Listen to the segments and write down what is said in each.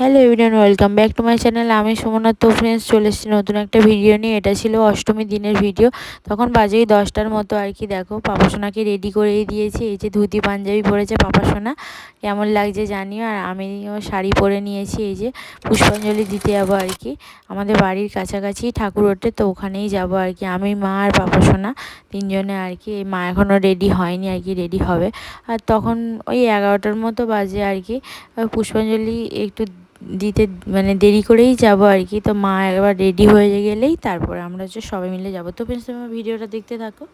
Hello everyone welcome back to my channel আমি সুমনাথ তো friends চলে এসেছি নতুন একটা ভিডিও নিয়ে। এটা ছিল অষ্টমী দিনের ভিডিও তখন বাজেই দশটার মতো আর কি। দেখো পাপাসোনাকে রেডি করেই দিয়েছি। এই যে ধুতি, পাঞ্জাবি পরেছে পাপাসোনা কেমন লাগছে জানিও। আর আমিও শাড়ি পরে নিয়েছি। এই যে পুষ্পাঞ্জলি দিতে যাব আর কি। আমাদের বাড়ির কাছাকাছি ঠাকুর ওঠে, তো ওখানেই যাব আর কি। আমি, মা আর পাপাসোনা তিনজনে আর কি। মা এখনও রেডি হয়নি আর কি রেডি হবে। আর তখন ওই এগারোটার মতো বাজে আর কি। পুষ্পাঞ্জলি একটু দিতে মানে দেরি করেই যাব আর কি। তো মা একবার রেডি হয়ে গেলেই তারপর আমরা হচ্ছে সবাই মিলে যাব। তো ফ্রেন্ডস তোমরা ভিডিওটা দেখতে থাকো।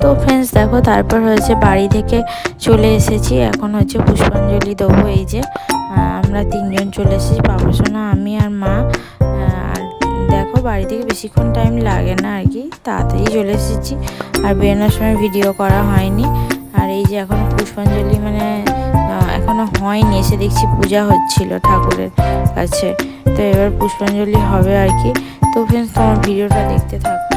তো ফ্রেন্ডস দেখো, তারপর হয়েছে বাড়ি থেকে চলে এসেছি। এখন হচ্ছে পুষ্পাঞ্জলি দেবো এই যে। আমরা তিনজন চলে এসেছি বাবাসোনা আমি আর মা। আর দেখো, বাড়ি থেকে বেশিক্ষণ টাইম লাগে না আর কি। তাড়াতাড়ি চলে এসেছি। আর বেরোনোর সময় ভিডিও করা হয়নি। আর এই যে এখন পুষ্পাঞ্জলি মানে এখনও হয়নি। এসে দেখছি পূজা হচ্ছিল ঠাকুরের কাছে। তো এবার পুষ্পাঞ্জলি হবে আর কি। তো ফ্রেন্ডস তোমার ভিডিওটা দেখতে থাকো।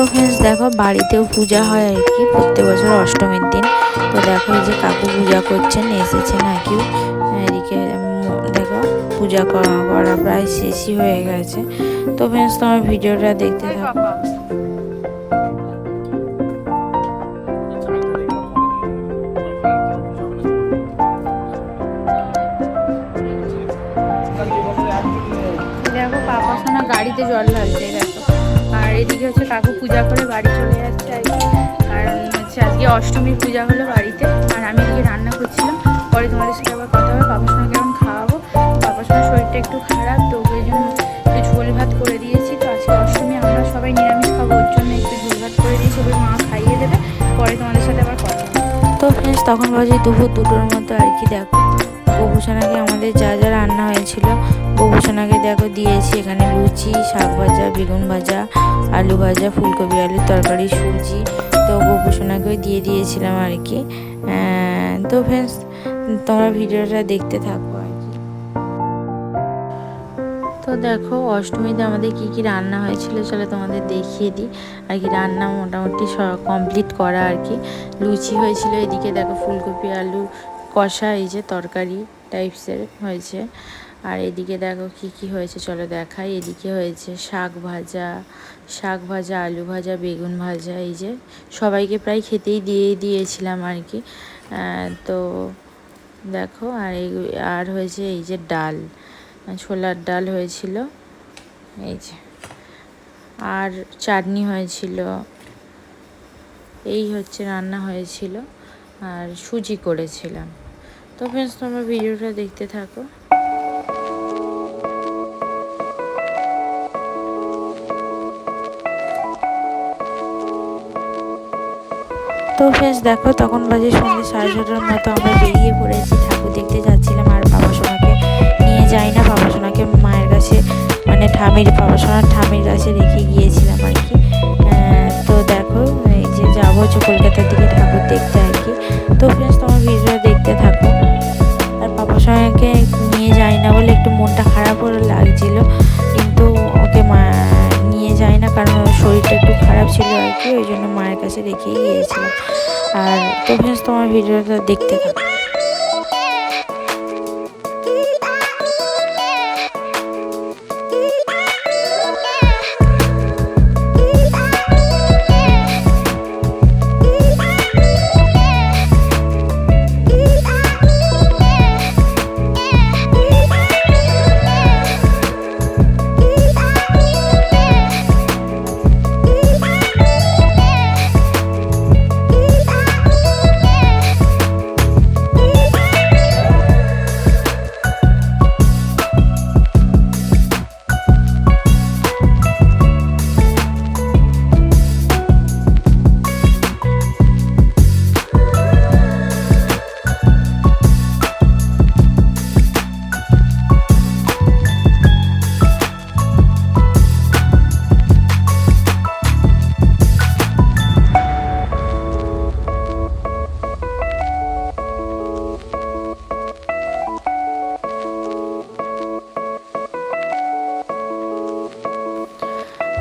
তো ফ্রেন্ডস দেখো বাড়িতেও পূজা হয় আর কি। প্রত্যেক বছর অষ্টমীর দিন। তো দেখো এই যে কাকু পূজা করছেন এসেছেন আর কি এদিকে দেখো, পূজা করা প্রায় শেষই হয়ে গেছে। তো ফ্রেন্ডস তোমার ভিডিওটা দেখতে থাকো। দেখো পাপা গাড়িতে জল ঢালছে হচ্ছে কাকু পূজা করে বাড়ি চলে যাচ্ছে আর কারণ হচ্ছে আজকে অষ্টমীর পূজা হলো বাড়িতে, আর আমি আজকে রান্না করছিলাম। পরে তোমাদের সাথে আবার কথা হবে, বাবার সঙ্গে কেমন খাওয়াবো। বাবার সঙ্গে শরীরটা একটু খারাপ, তো ওই জন্য একটু ঝোল ভাত করে দিয়েছি। তো আজকে অষ্টমী, আমরা সবাই নিরামিষ খাব, ওর জন্য একটু ঝোল ভাত করে দিয়েছি ওই মা খাইয়ে দেবে। পরে তোমাদের সাথে আবার কথা তো ফ্রেন্ডস তখন বাজে দুপুর দুটোর মতো আর কি দেখো। গোপুছানাকে আমাদের যা যা গোপুছানাকে দেখো, দিয়েছি এখানে লুচি, শাক ভাজা, বেগুন ভাজা, আলু ভাজা, ফুলকপি, আলুর তরকারি, সুজি। তো গোপুসোনাকেও দিয়ে দিয়েছিলাম আর কি। তো ফ্রেন্ডস তোমরা ভিডিওটা দেখতে থাকো আর কি। তো দেখো, অষ্টমীতে আমাদের কি কি রান্না হয়েছিল চলো তোমাদের দেখিয়ে দিই। আর কি রান্না মোটামুটি কমপ্লিট করা আর কি। লুচি হয়েছিল এদিকে, দেখো, ফুলকপি, আলু কষা, এই যে তরকারি টাইপসের হয়েছে। আর এদিকে দেখো কি কি হয়েছে, চলো দেখাই। এদিকে হয়েছে শাক ভাজা শাক ভাজা, আলু ভাজা, বেগুন ভাজা, এই যে সবাইকে প্রায় খেতেই দিয়ে দিয়েছিলাম আর কি। তো দেখো, আর এই আর হয়েছে এই যে ডাল, ছোলার ডাল হয়েছিল, এই যে। আর চাটনি হয়েছিল, এই হচ্ছে রান্না হয়েছিল, আর সুজি করেছিলাম। তো ফ্রেন্ডস তোমরা ভিডিওটা দেখতে থাকো। তো ফ্রেন্ডস দেখো তখন বাজে সন্ধ্যে সাড়ে ছটার মতো আমরা বেরিয়ে পড়েছি। ঠাকুর দেখতে যাচ্ছিলাম আর বাবা সোনাকে নিয়ে যাই না। বাবা সোনাকে মায়ের কাছে মানে ঠামির, বাবা সোনার ঠামির কাছে রেখে গিয়েছিলাম আর কি। তো দেখো, এই যে যাব হচ্ছে কলকাতার দিকে। নিয়ে যাই না, কারণ ওর শরীরটা একটু খারাপ ছিল আর কি, ওই জন্য মায়ের কাছে রেখেই গিয়েছিলাম। আর তো তোমার ভিডিওটা দেখতে থাকো।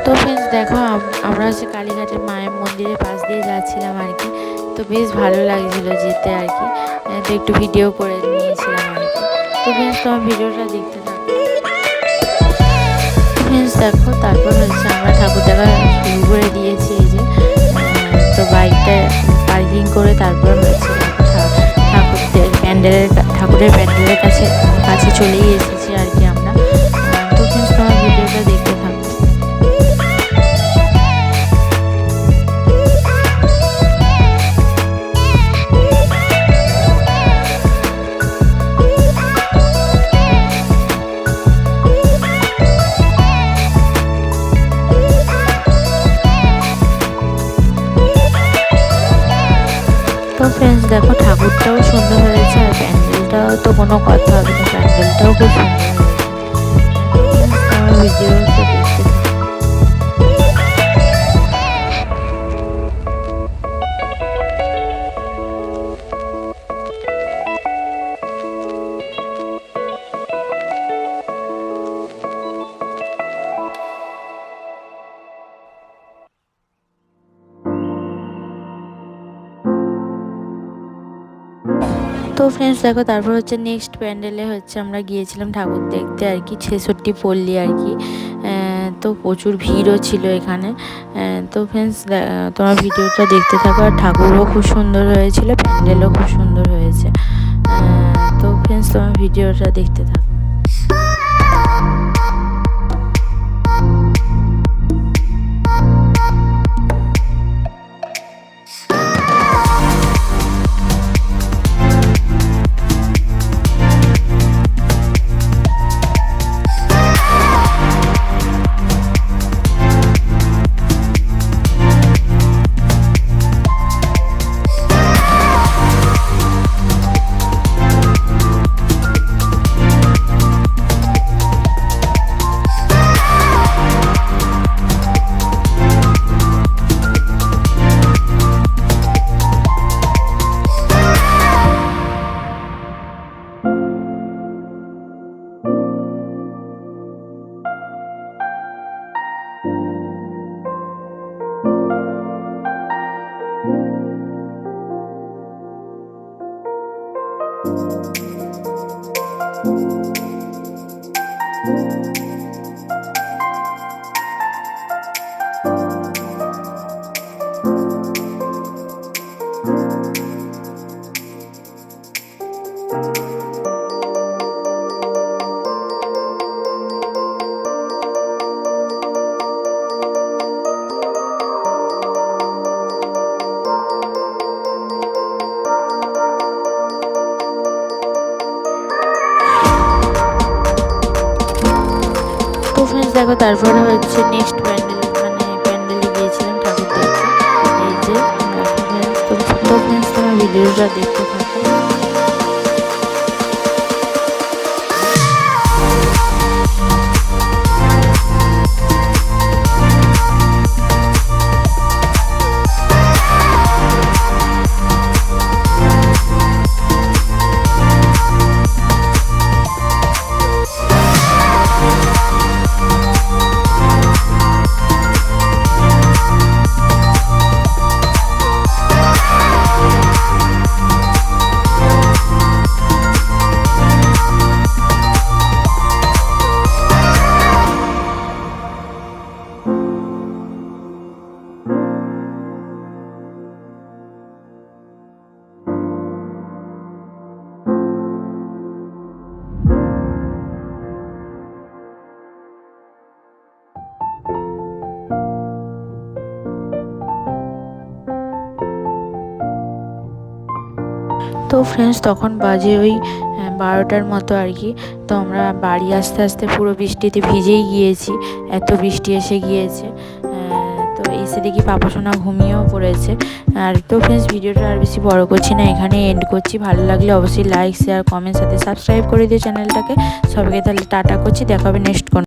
তো ফ্রেন্ডস দেখো, আম- আমরা হচ্ছে কালীঘাটের মায়ের মন্দিরের পাশ দিয়ে যাচ্ছিলাম আর কি। তো বেশ ভালো লাগছিল যেতে আর কি। তো একটু ভিডিও করে নিয়েছিলাম আর কি। তো ফ্রেন্ডস তোমার ভিডিওটা দেখতে থাকো। ফ্রেন্ডস দেখো, তারপর হচ্ছে আমরা ঠাকুর দেখা শুরু করে দিয়েছি এই যে তো বাইকটা পার্কিং করে তারপর হচ্ছে ঠাকুরদের প্যান্ডেলের ঠাকুরের প্যান্ডেলের কাছে কাছে চলেই এসেছি তো কোনো কথা হবে না প্যান্ডেলটাও খুব সুন্দর। আমার ভিডিওটা তো ফ্রেন্ডস দেখো, তারপর হচ্ছে নেক্সট প্যান্ডেলে হচ্ছে আমরা গিয়েছিলাম ঠাকুর দেখতে আর কি, ছেষট্টি পল্লী আর কি। তো প্রচুর ভিড়ও ছিল এখানে। তো ফ্রেন্ডস তোমার ভিডিওটা দেখতে থাকো। আর ঠাকুরও খুব সুন্দর হয়েছিল প্যান্ডেলও খুব সুন্দর হয়েছে। তো ফ্রেন্ডস তোমার ভিডিওটা দেখতে থাকো। দেখো, তারপরে হচ্ছে নেক্সট প্যান্ডেল মানে প্যান্ডেলে গিয়েছিলাম ঠাকুর দেখতে। এই যে তোমার ভিডিওটা দেখতে তো ফ্রেন্ডস তখন বাজে ওই বারোটার মতো আর কি। তো আমরা বাড়ি আসতে আসতে পুরো বৃষ্টিতে ভিজেই গিয়েছি, এত বৃষ্টি এসে গিয়েছে। তো এসে দেখি পাপা সোনা ঘুমিয়েও পড়েছে। আর তো ফ্রেন্ডস ভিডিওটা আর বেশি বড় করছি না এখানে এন্ড করছি। ভালো লাগলে অবশ্যই লাইক শেয়ার কমেন্ট সাথে সাবস্ক্রাইব করে দিও চ্যানেলটাকে। সবাইকে তাহলে টাটা করছি দেখা হবে নেক্সট কোন